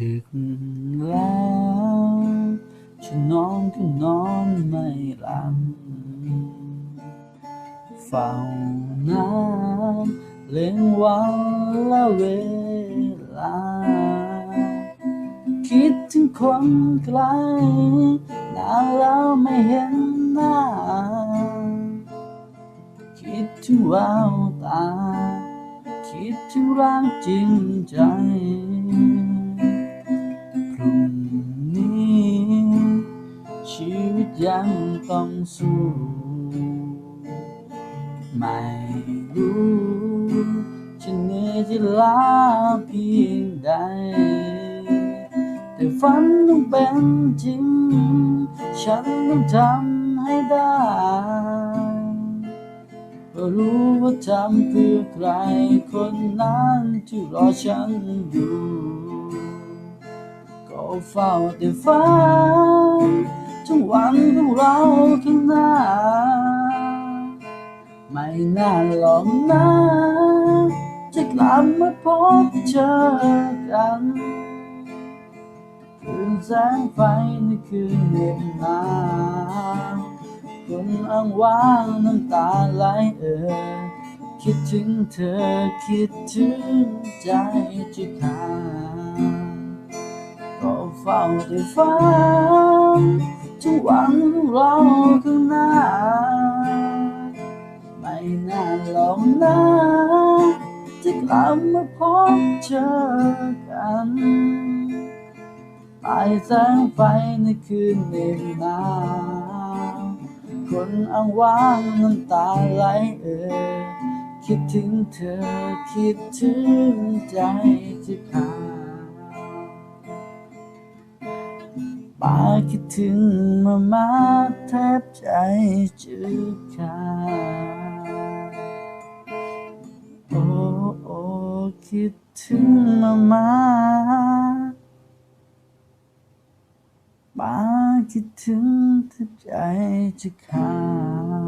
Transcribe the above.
ดึกแล้วฉันนอนก็นอนไม่หลับเฝ้าน้ำเล่งวันและเวลา คิดถึงคนไกลนานแล้วไม่เห็นหน้า คิดถึงแววตา คิดถึงรักจริงใจ พรุ่งนี้ ชีวิตยังต้องสู้ ไม่รู้จะเหนื่อยจะล้าเพียงใด แต่ฝันต้องเป็นจริง ฉันต้องทำให้ได้ เพราะรู้ว่าทำเพื่อใครคนนั้นที่รอฉันอยู่ ก็เฝ้าแต่ฝันถึงวันของเราข้างหน้า ไม่นานหรอกนะจะกลับมาพบเจอกันคืนแสงไฟในคืนเหน็บหนาว คนอ้างว้างน้ำตาไหลเอ่ยคิดถึงเธอคิดถึงใจจะขาดก็เฝ้าแต่ฝันทุกวันของเราข้างหน้า ไม่นานหรอกนะจะกลับมาพบเจอกันปลายแสงไฟในคืนเหน็บหนา คนอ้างว้างน้ำตาไหลเอ่ยคิดถึงเธอคิดถึงใจจะขาดปาคิดถึงมามาแทบใจจะขาดโอ้โอ้คิดถึงมามาปา คิดถึงถ้าใจจะขาด